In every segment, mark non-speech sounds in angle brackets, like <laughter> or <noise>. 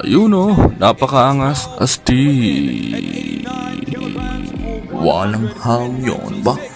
Ayun o, napakaangas. Asti. Walang hamyon ba? 6.21.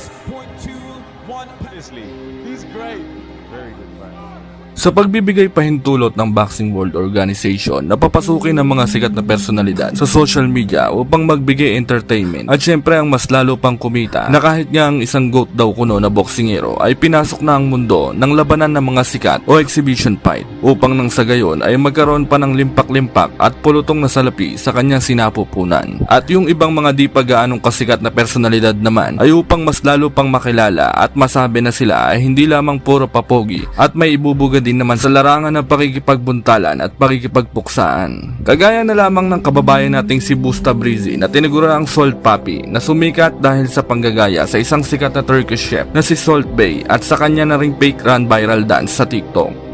Sa pagbibigay pahintulot ng Boxing World Organization, napapasukin ng mga sikat na personalidad sa social media upang magbigay entertainment at syempre ang mas lalo pang kumita na kahit nga ang isang GOAT daw kuno na boksingero ay pinasok na ang mundo ng labanan ng mga sikat o exhibition fight upang nang sa gayon ay magkaroon pa ng limpak-limpak at pulutong na salapi sa kanyang sinapupunan. At yung ibang mga di pa gaanong kasikat na personalidad naman ay upang mas lalo pang makilala at masabi na sila ay hindi lamang puro papogi at may ibubuga din naman sa larangan ng pakikipagbuntalan at pakikipagpuksaan. Kagaya na lamang ng kababayan nating si Busta Breezy na tinagura ang Salt Papi na sumikat dahil sa panggagaya sa isang sikat na Turkish chef na si Salt Bay at sa kanya na ring fake run viral dance sa TikTok.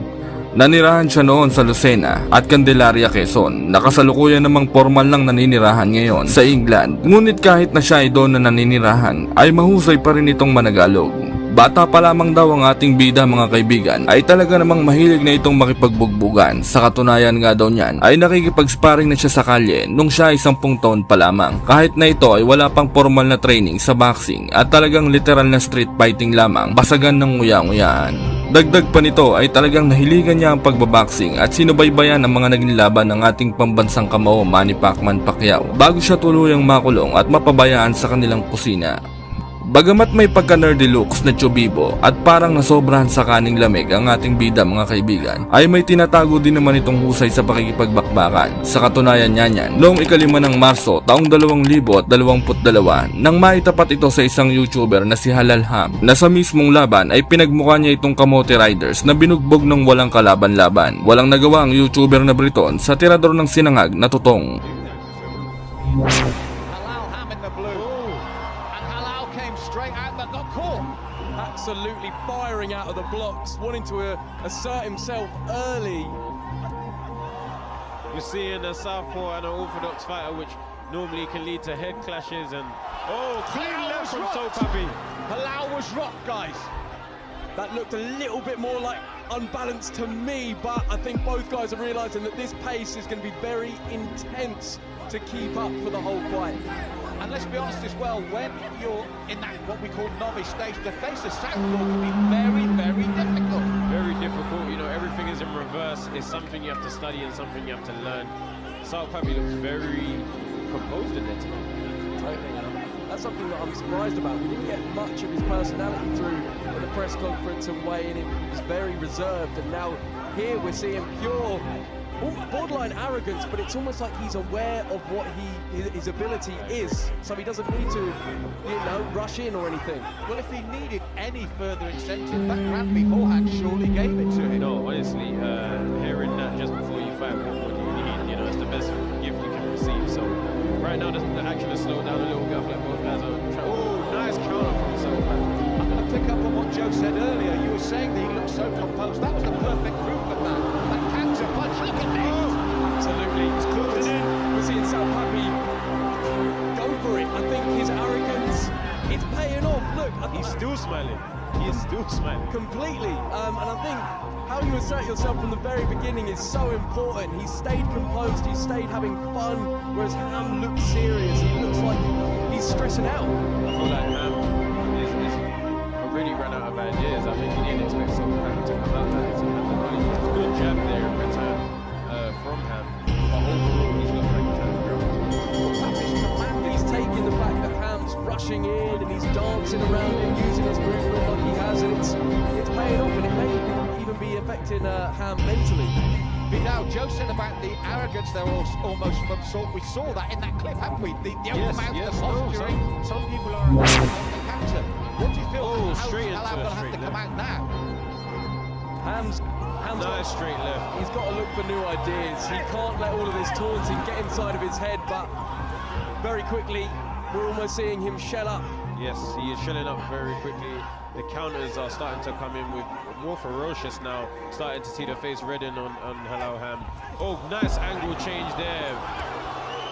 Nanirahan siya noon sa Lucena at Candelaria, Quezon. Nakasalukuyan namang formal lang naninirahan ngayon sa England. Ngunit kahit na siya ay doon na naninirahan, ay mahusay pa rin itong managalog. Bata pa lamang daw ang ating bida mga kaibigan ay talaga namang mahilig na itong makipagbugbugan. Sa katunayan nga daw niyan ay nakikipag-sparring na siya sa kalye nung siya ay 10 taon pa lamang. Kahit na ito ay wala pang formal na training sa boxing at talagang literal na street fighting lamang basagan ng nguya-nguyaan. Dagdag pa nito ay talagang nahiligan niya ang pagbaboxing at sinubaybayan ang mga naging laban ng ating pambansang kamao Manny Pacman Pacquiao bago siya tuluyang makulong at mapabayaan sa kanilang kusina. Bagamat may pagka-nerdy looks na Chobibo at parang nasobrahan sa kaning lamig ang ating bida mga kaibigan, ay may tinatago din naman itong husay sa pakikipagbakbakan. Sa katunayan niya niyan, noong ikalima ng Marso taong 2022, nang maitapat ito sa isang YouTuber na si Halal Ham, na sa mismong laban ay pinagmukha niya itong Kamote Riders na binugbog ng walang kalaban-laban. Walang nagawa ang YouTuber na Briton sa tirador ng sinangag na tutong. Halal to uh, assert himself early. You're seeing a southpaw and an orthodox fighter, which normally can lead to head clashes and oh, clean Halal left from. Sopapi. Halal was rocked, guys. That looked a little bit more like unbalanced to me, but I think both guys are realizing that this pace is going to be very intense to keep up for the whole fight. And let's be honest as well, when you're in that what we call novice stage, to face a southpaw can be very, very difficult. Very difficult, you know, everything is in reverse. It's something you have to study and something you have to learn. Sopapi looks very composed in there tonight. Totally. and That's something that I'm surprised about. We didn't get much of his personality through at the press conference and weighing in. He was very reserved, and now here we're seeing pure, al- borderline arrogance. But it's almost like he's aware of what he his, his ability is, so he doesn't need to, you know, rush in or anything. Well, if he needed any further incentive, that round beforehand surely gave it to him. No, honestly, uh, hearing that just before you fight, what, what do you need? You know, it's the best gift you can receive. So right now, the, the action has slowed down a little bit. I like both guys are trying. Oh, nice counter from Sopapi. I'm going to pick up on what Joe said earlier. You were saying that he looked so composed. That was the perfect Seeing Happy go for it. I think his arrogance is paying off. Look, I He's still smiling. He is still smiling. completely. Um, and I think how you assert yourself from the very beginning is so important. He stayed composed, he stayed having fun, whereas Ham looks serious. He looks like he's stressing out. I feel like Ham rushing in and he's dancing around him, using his movement like he has, and it's it's paying off, and it may even be affecting uh, Ham mentally. Now, Joe said about the arrogance there was almost from sort. We saw that in that clip, haven't we? The, the Yes, open mouth, yes, the no, posturing. some, some people are. on the counter. What do you feel? Oh, how straight Halal into a gonna have to come out now? Ham's Ham's got- straight left. He's got to look for new ideas. He can't let all of this taunting get inside of his head, but very quickly, we're almost seeing him shell up. Yes, he is shelling up very quickly. The counters are starting to come in with more ferocious now. Starting to see the face redden on, on Halal Ham. Oh, nice angle change there.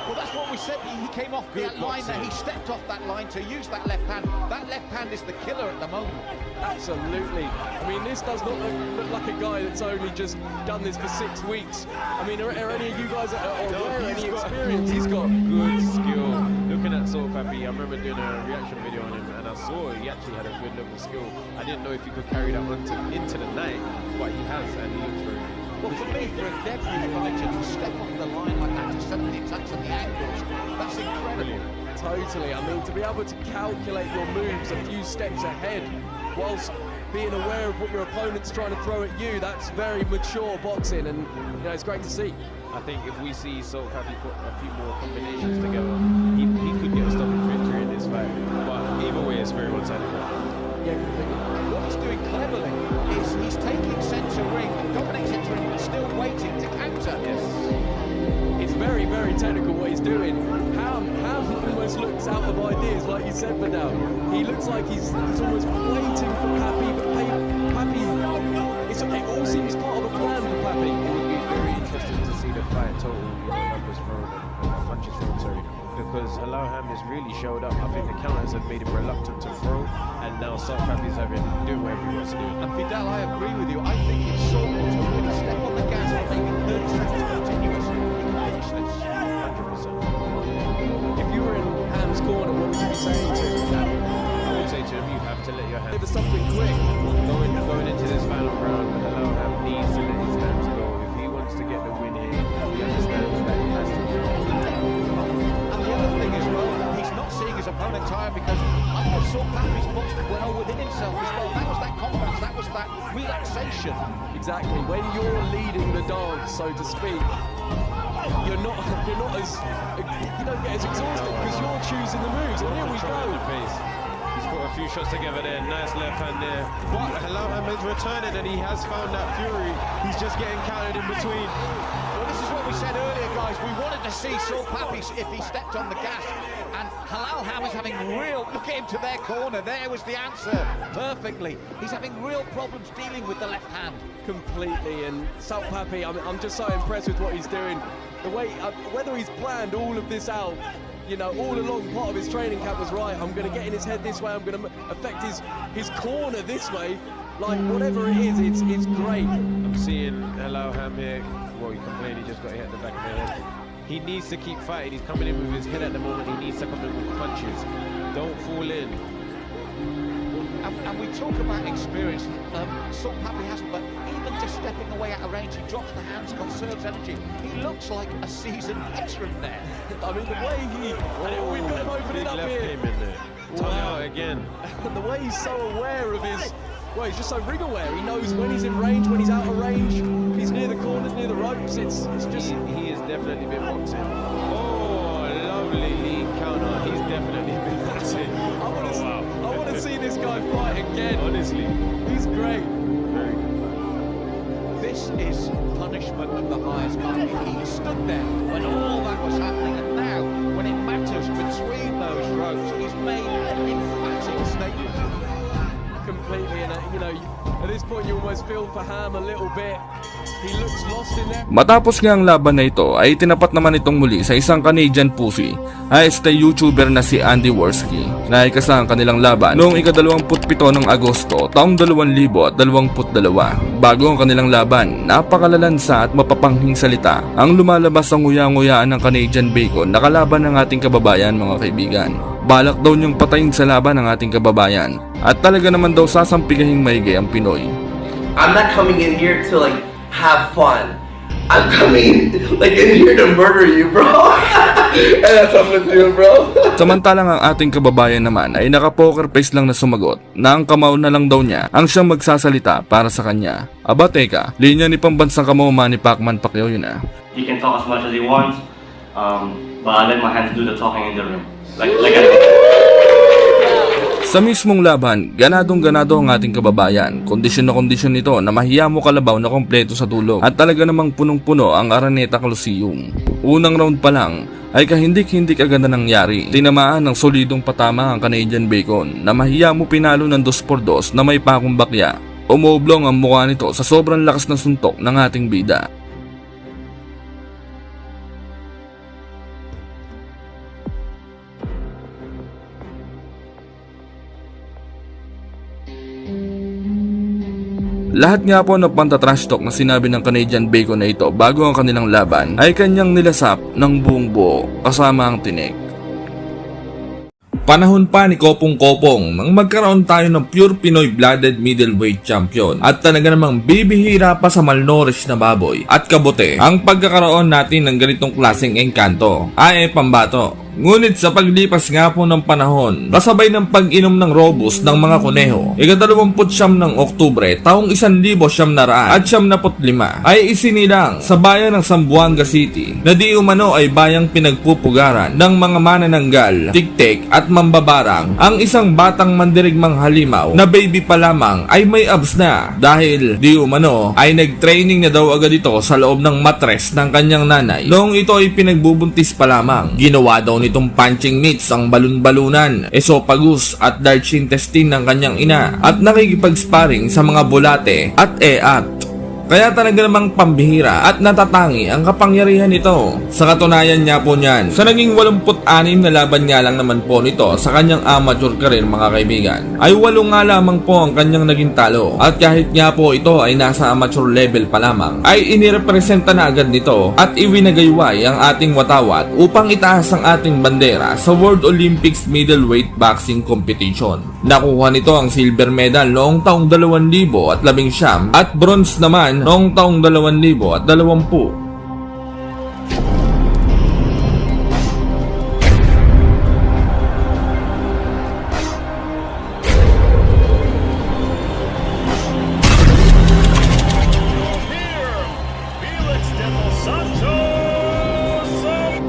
Well, that's what we said. He he came off Good that line there. He stepped off that line to use that left hand. That left hand is the killer at the moment. Absolutely. I mean, this does not look, look like a guy that's only just done this for six weeks. I mean, are, are any of you guys are No, aware he's any got- experience he's got? good skill. Looking at Soul Pappy, I remember doing a reaction video on him, and I saw he actually had a good level of skill. I didn't know if he could carry that into the night, but he has, and he looks very good. Well, for me, for a debut fighter to step off the line like that, to set up the attacks and the angles, that's incredible. Totally. I mean, to be able to calculate your moves a few steps ahead whilst being aware of what your opponent's trying to throw at you, that's very mature boxing, and you know, it's great to see. I think if we see Pappy put a few more combinations together, he, he could get a stopping victory in this fight. But either way, it's very one-sided. Yeah. What he's doing cleverly is he's taking centre ring, dominating centre ring, but still waiting to counter. Yes. It's very, very technical what he's doing. Ham, Ham almost looks out of ideas, like you said, Vidal. He looks like he's, he's almost waiting for having doing whatever he wants to do. And I agree with you. I think within himself as well. That was that confidence, that was that relaxation. Exactly. When you're leading the dance, so to speak, you're not you're not as you don't get as exhausted because you're choosing the moves. And here we Control the go. pace. He's put a few shots together there. Nice left hand there. But Halal Ham is returning and he has found that fury. He's just getting counted in between. Well, this is what we said earlier, guys. We wanted to see Saul Pappy if he stepped on the gas. And Halal Ham is having real. Look at him to their corner. There was the answer perfectly. He's having real problems dealing with the left hand. completely. And Salt Pappy, I'm, I'm just so impressed with what he's doing. The way, uh, whether he's planned all of this out, you know, all along part of his training camp was right. I'm going to get in his head this way. I'm going to affect his his corner this way. Like whatever it is, it's it's great. I'm seeing Halal Ham here. Well, he complained he just got hit at the back of the head. He needs to keep fighting. He's coming in with his head at the moment. He needs to come in with punches. Don't fall in. And, and we talk about experience. Um, Saul Pappy hasn't, but even just stepping away out of range, he drops the hands, conserves energy. He looks like a seasoned veteran there. I mean, the way he, and we've got him opening Big up here. came in there. Wow. out again. And <laughs> the way he's so aware of his, well, he's just so ring aware. He knows when he's in range, when he's out of range. He's near the corners, near the ropes. It's it's just He, he definitely been boxing. Oh, lovely lead counter. He's definitely <laughs> been boxing. I want to wow. I want to <laughs> see this guy fight again. Honestly, He's great. very good fight. This is punishment of the highest kind. He stood there when all that was happening, and now, when it matters between those ropes, he's made an emphatic statement. completely. And uh, you know, at this point, you almost feel for Ham a little bit. Matapos nga ang laban na ito ay tinapat naman itong muli sa isang Canadian pussy ay stay YouTuber na si Andy Worski na ikasa ang kanilang laban noong ika-27 ng Agosto taong 2022. Bago ang kanilang laban, napakalalansa at mapapanghing salita ang lumalabas ang nguya-nguyaan ng Canadian Bacon na kalaban ng ating kababayan mga kaibigan. Balak daw niyang patayin sa laban ng ating kababayan at talaga naman daw sasampigahing maigi ang Pinoy. I'm not coming in here to like have fun. I'm coming like in here to murder you, bro. <laughs> and that's what I'm gonna do, bro. <laughs> Samantalang ang ating kababayan naman ay naka-poker face lang na sumagot na ang kamao na lang daw niya ang siyang magsasalita para sa kanya. Aba teka, linya ni pambansang kamao ni Pacman Pacquiao yun ah. He can talk as much as he wants, um, but I let my hands do the talking in the ring. Like, like I Sa mismong laban, ganadong ganado ang ating kababayan. Kondisyon na kondisyon nito na mahiya mo kalabaw na kompleto sa tulog at talaga namang punong-puno ang Araneta Coliseum. Unang round pa lang ay kahindik-hindik agad na nangyari. Tinamaan ng solidong patama ang Canadian Bacon na mahiya mo pinalo ng 2 por 2 na may pakong bakya. Umoblong ang mukha nito sa sobrang lakas na suntok ng ating bida. Lahat nga po ng pantatrash talk na sinabi ng Canadian Bacon na ito bago ang kanilang laban ay kanyang nilasap ng buong buo kasama ang tinik. Panahon pa ni Kopong Kopong nang magkaroon tayo ng pure Pinoy blooded middleweight champion at talaga namang bibihira pa sa malnourished na baboy at kabote ang pagkakaroon natin ng ganitong klaseng engkanto ay pambato. Ngunit sa paglipas nga po ng panahon, kasabay ng pag-inom ng robust ng mga kuneho, ikadalawamput siyam ng Oktubre, taong isan libo siyam na raan at siyam naput lima, ay isinilang sa bayan ng Zamboanga City na di umano ay bayang pinagpupugaran ng mga manananggal, tiktik at mambabarang ang isang batang mandirigmang halimaw na baby pa lamang ay may abs na dahil di umano ay nag-training na daw agad ito sa loob ng matres ng kanyang nanay noong ito ay pinagbubuntis pa lamang. Ginawa daw nitong punching meats ang balon-balunan, esophagus at large intestine ng kanyang ina at nakikipag-sparring sa mga bulate at eat. Kaya talaga namang pambihira at natatangi ang kapangyarihan nito. Sa katunayan niya po niyan, sa naging 86 na laban nga lang naman po nito sa kanyang amateur career mga kaibigan, ay walo nga lamang po ang kanyang naging talo. At kahit nga po ito ay nasa amateur level pa lamang, ay inirepresenta na agad nito at iwinagayway ang ating watawat upang itaas ang ating bandera sa World Olympics Middleweight Boxing Competition. Nakuha nito ang silver medal noong taong 2000 at labing siyam at bronze naman noong taong 2000 at dalawampu.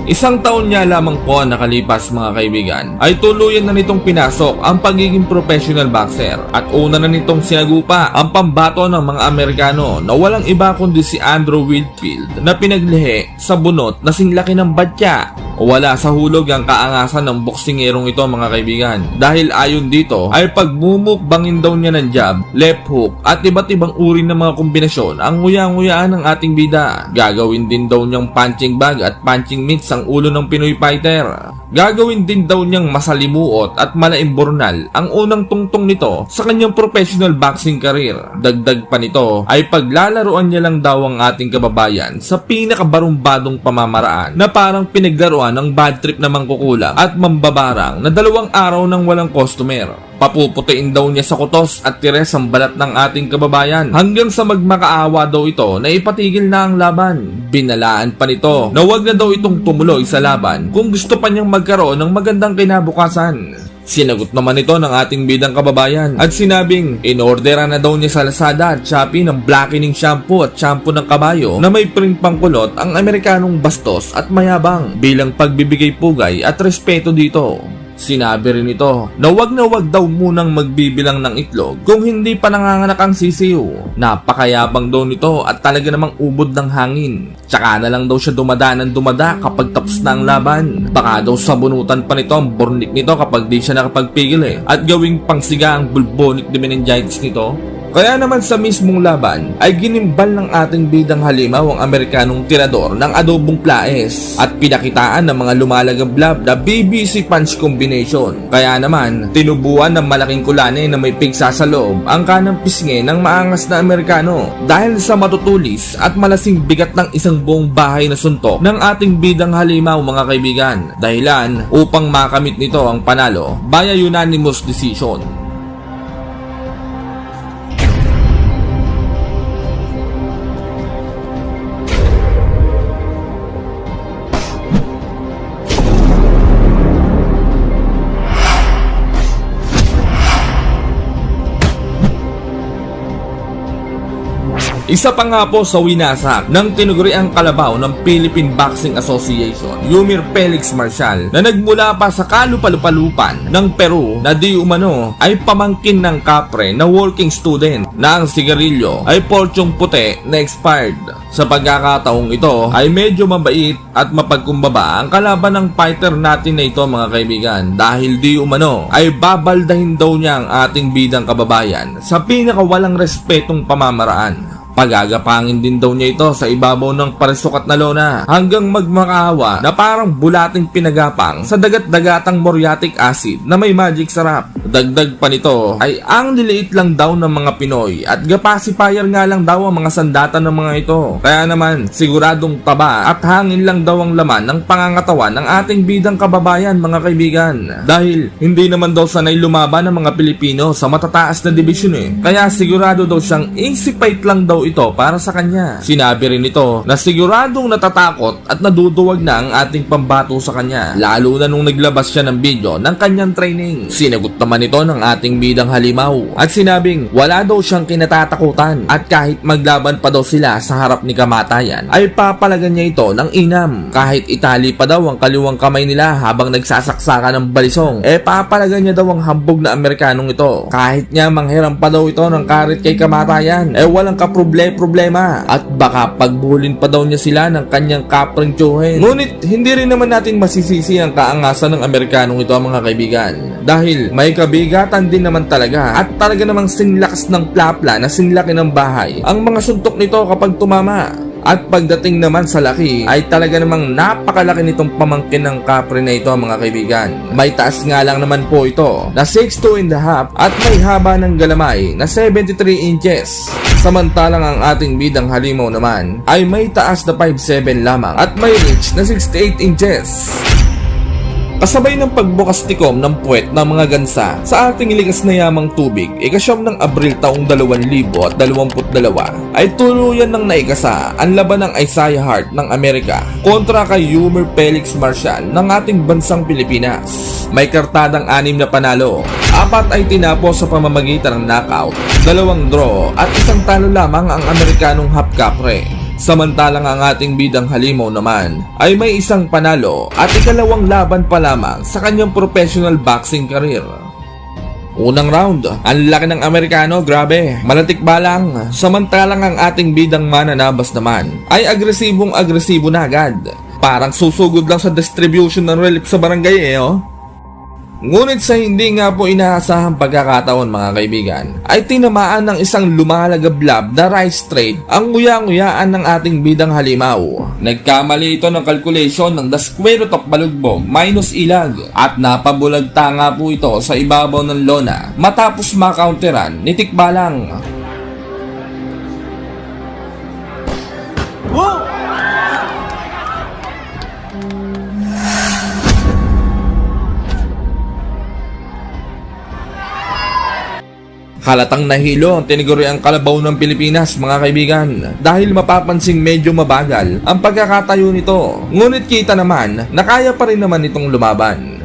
Isang taon niya lamang po nakalipas mga kaibigan. Ay tuluyan na nitong pinasok ang pagiging professional boxer. At una na nitong sinagupa ang pambato ng mga Amerikano na walang iba kundi si Andrew Whitfield na pinaglihi sa bunot na singlaki ng batya wala sa hulog ang kaangasan ng boksingerong ito mga kaibigan. Dahil ayon dito ay pagmumukbangin daw niya ng jab, left hook at iba't ibang uri ng mga kombinasyon ang nguyang-nguyaan ng ating bida. Gagawin din daw niyang punching bag at punching mitts ang ulo ng Pinoy fighter. Gagawin din daw niyang masalimuot at malaimbornal ang unang tungtong nito sa kanyang professional boxing career. Dagdag pa nito ay paglalaroan niya lang daw ang ating kababayan sa pinakabarumbadong pamamaraan na parang pinaglaruan ng bad trip na mangkukulam at mambabarang na dalawang araw nang walang customer. Papuputiin daw niya sa kutos at tires ang balat ng ating kababayan hanggang sa magmakaawa daw ito na ipatigil na ang laban. Binalaan pa nito na wag na daw itong tumuloy sa laban kung gusto pa niyang magkaroon ng magandang kinabukasan. Sinagot naman ito ng ating bidang kababayan at sinabing in-ordera na daw niya sa Lazada at Shopee ng blackening shampoo at shampoo ng kabayo na may print pangkulot ang Amerikanong bastos at mayabang bilang pagbibigay pugay at respeto dito. Sinabi rin ito na wag na wag daw munang magbibilang ng itlog kung hindi pa nanganganak ang sisiw. Napakayabang daw nito at talaga namang ubod ng hangin. Tsaka na lang daw siya dumada ng dumada kapag tapos na ang laban. Baka daw sabunutan pa nito ang bornik nito kapag di siya nakapagpigil eh. At gawing pangsiga ang bulbonic meningitis nito. Kaya naman sa mismong laban ay ginimbal ng ating bidang halimaw ang Amerikanong tirador ng adobong plaes at pinakitaan ng mga lumalagablab na BBC punch combination. Kaya naman, tinubuan ng malaking kulane na may pigsa sa loob ang kanang pisngi ng maangas na Amerikano dahil sa matutulis at malasing bigat ng isang buong bahay na suntok ng ating bidang halimaw mga kaibigan. Dahilan upang makamit nito ang panalo by a unanimous decision. Isa pa nga po sa winasak ng tinuguriang kalabaw ng Philippine Boxing Association, Yumir Felix Marshall, na nagmula pa sa kalupalupalupan ng Peru na di umano ay pamangkin ng kapre na working student na ang sigarilyo ay porsyong puti na expired. Sa pagkakataong ito ay medyo mabait at mapagkumbaba ang kalaban ng fighter natin na ito mga kaibigan dahil di umano ay babaldahin daw niya ang ating bidang kababayan sa pinakawalang respetong pamamaraan. Pagagapangin din daw niya ito sa ibabaw ng parisukat na lona hanggang magmakaawa na parang bulating pinagapang sa dagat-dagatang muriatic acid na may magic sarap. Dagdag pa nito ay ang liliit lang daw ng mga Pinoy at gapasipayer nga lang daw ang mga sandata ng mga ito. Kaya naman siguradong taba at hangin lang daw ang laman ng pangangatawan ng ating bidang kababayan mga kaibigan. Dahil hindi naman daw sanay lumaban ng mga Pilipino sa matataas na dibisyon eh. Kaya sigurado daw siyang fight lang daw ito para sa kanya. Sinabi rin ito na siguradong natatakot at naduduwag na ang ating pambato sa kanya. Lalo na nung naglabas siya ng video ng kanyang training. Sinagot naman ito ng ating bidang halimaw at sinabing wala daw siyang kinatatakutan at kahit maglaban pa daw sila sa harap ni kamatayan ay papalagan niya ito ng inam. Kahit itali pa daw ang kaliwang kamay nila habang nagsasaksakan ng balisong eh papalagan niya daw ang hambog na Amerikanong ito. Kahit niya manghiram pa daw ito ng karit kay kamatayan eh walang kaproble-problema at baka pagbulin pa daw niya sila ng kanyang kapring tsuhin. Ngunit hindi rin naman natin masisisi ang kaangasan ng Amerikanong ito mga kaibigan. Dahil may kabigatan din naman talaga at talaga namang sinlakas ng plapla na sinlaki ng bahay ang mga suntok nito kapag tumama. At pagdating naman sa laki ay talaga namang napakalaki nitong pamangkin ng kapre na ito mga kaibigan. May taas nga lang naman po ito na 6'2 and a half at may haba ng galamay na 73 inches. Samantalang ang ating bidang halimaw naman ay may taas na 5'7 lamang at may reach na 68 inches. Kasabay ng pagbukas tikom ng puwet ng mga gansa sa ating likas na yamang tubig, ikasyam ng Abril taong 2022 ay tuluyan ng naikasa ang laban ng Isaiah Hart ng Amerika kontra kay Yumer Felix Marshall ng ating bansang Pilipinas. May kartadang anim na panalo, apat ay tinapos sa pamamagitan ng knockout, dalawang draw at isang talo lamang ang Amerikanong half kapre. Samantalang ang ating bidang halimaw naman ay may isang panalo at ikalawang laban pa lamang sa kanyang professional boxing career. Unang round, ang laki ng Amerikano, grabe, malatik ba lang? Samantalang ang ating bidang mananabas naman ay agresibong agresibo na agad. Parang susugod lang sa distribution ng relief sa barangay eh, oh. Ngunit sa hindi nga po inaasahang pagkakataon mga kaibigan, ay tinamaan ng isang lumalagablab na right straight ang nguya-nguyaan ng ating bidang halimaw. Nagkamali ito ng calculation ng the square root of balugbog minus ilag at napabulagta nga po ito sa ibabaw ng lona matapos makounteran ni Tikbalang. Halatang nahilo ang tiniguriang kalabaw ng Pilipinas mga kaibigan dahil mapapansing medyo mabagal ang pagkakatayo nito. Ngunit kita naman na kaya pa rin naman itong lumaban.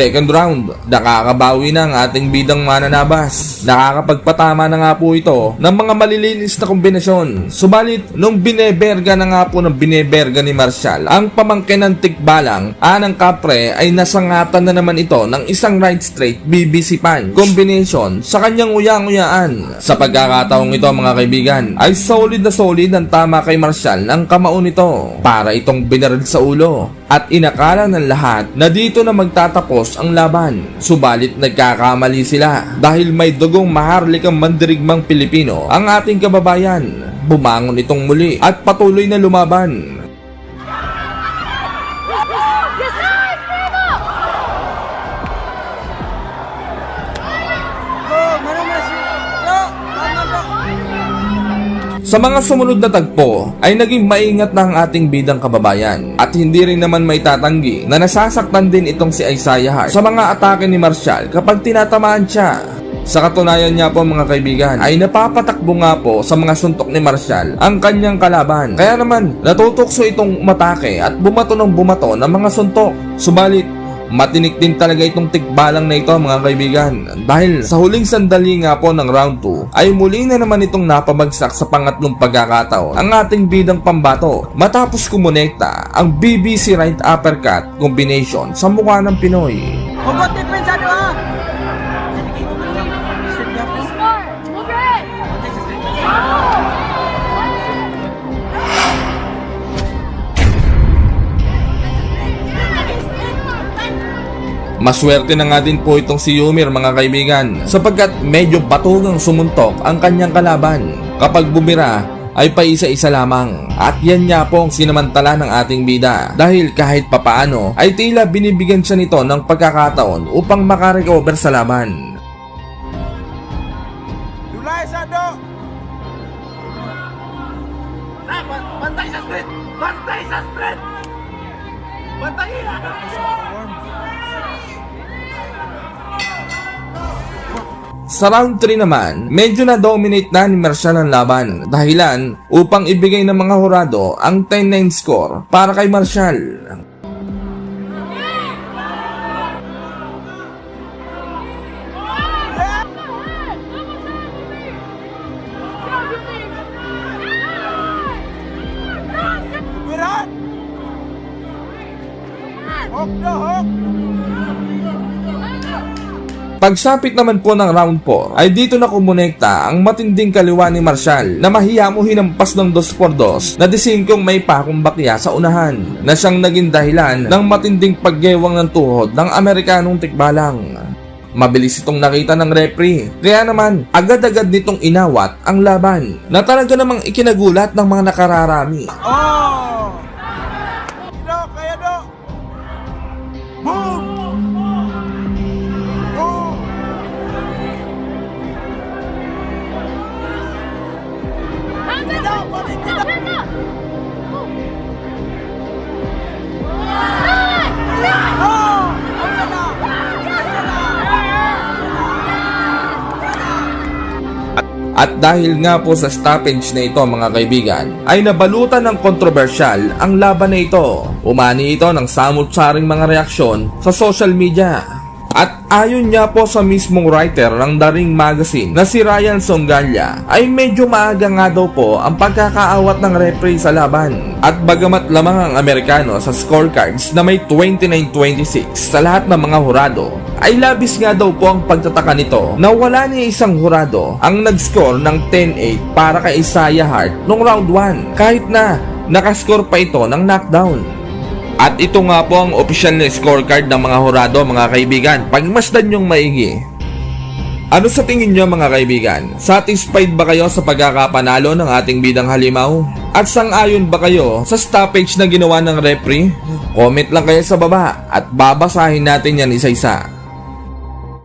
Second round, nakakabawi na ang ating bidang mananabas. Nakakapagpatama na nga po ito ng mga malilinis na kombinasyon. Subalit, nung bineberga na nga po ng bineberga ni Marshall, ang pamangkin ng tikbalang, anang kapre ay nasangatan na naman ito ng isang right straight BBC punch combination sa kanyang uyang-uyaan. Sa pagkakataong ito mga kaibigan, ay solid na solid ang tama kay Marshall ng kamao nito para itong binaril sa ulo. At inakala ng lahat na dito na magtatapos ang laban. Subalit nagkakamali sila dahil may dugong maharlikang mandirigmang Pilipino ang ating kababayan. Bumangon itong muli at patuloy na lumaban. Sa mga sumunod na tagpo ay naging maingat na ang ating bidang kababayan at hindi rin naman may tatanggi na nasasaktan din itong si Isaiah Hart sa mga atake ni Marshall kapag tinatamaan siya. Sa katunayan niya po mga kaibigan ay napapatakbo nga po sa mga suntok ni Marshall ang kanyang kalaban. Kaya naman natutokso itong matake at bumato ng bumato ng mga suntok. Subalit Matinik din talaga itong tikbalang na ito mga kaibigan dahil sa huling sandali nga po ng round 2 ay muli na naman itong napabagsak sa pangatlong pagkakataon ang ating bidang pambato matapos kumonekta ang BBC right uppercut combination sa mukha ng Pinoy. Hugot Maswerte na nga din po itong si Yumir mga kaibigan sapagkat medyo batugang sumuntok ang kanyang kalaban. Kapag bumira ay paisa-isa lamang at yan nga po ang sinamantala ng ating bida dahil kahit papaano ay tila binibigyan siya nito ng pagkakataon upang makarecover sa laban. Dulai sa dok. Nah, ban- bantai sa straight! Bantai sa straight! Bantai ya! Sa round 3 naman, medyo na-dominate na ni Marshall ang laban dahilan upang ibigay ng mga hurado ang 10-9 score para kay Marshall. Pagsapit naman po ng round 4 ay dito na kumonekta ang matinding kaliwa ni Marshall na mahiya mo hinampas ng 2x2 na disingkong may pakong bakya sa unahan na siyang naging dahilan ng matinding paggewang ng tuhod ng Amerikanong tikbalang. Mabilis itong nakita ng referee kaya naman agad-agad nitong inawat ang laban na talaga namang ikinagulat ng mga nakararami. Oh. At dahil nga po sa stoppage na ito mga kaibigan, ay nabalutan ng kontrobersyal ang laban na ito. Umani ito ng samot-saring mga reaksyon sa social media. At ayon niya po sa mismong writer ng The Ring Magazine na si Ryan Songalia ay medyo maaga nga daw po ang pagkakaawat ng referee sa laban. At bagamat lamang ang Amerikano sa scorecards na may 29-26 sa lahat ng mga hurado, ay labis nga daw po ang pagtataka nito na wala ni isang hurado ang nag-score ng 10-8 para kay Isaiah Hart noong round 1 kahit na nakascore pa ito ng knockdown. At ito nga po ang opisyal na scorecard ng mga hurado mga kaibigan. Pagmasdan nyong maigi. Ano sa tingin nyo mga kaibigan? Satisfied ba kayo sa pagkakapanalo ng ating bidang halimaw? At sang-ayon ba kayo sa stoppage na ginawa ng referee? Comment lang kayo sa baba at babasahin natin yan isa-isa.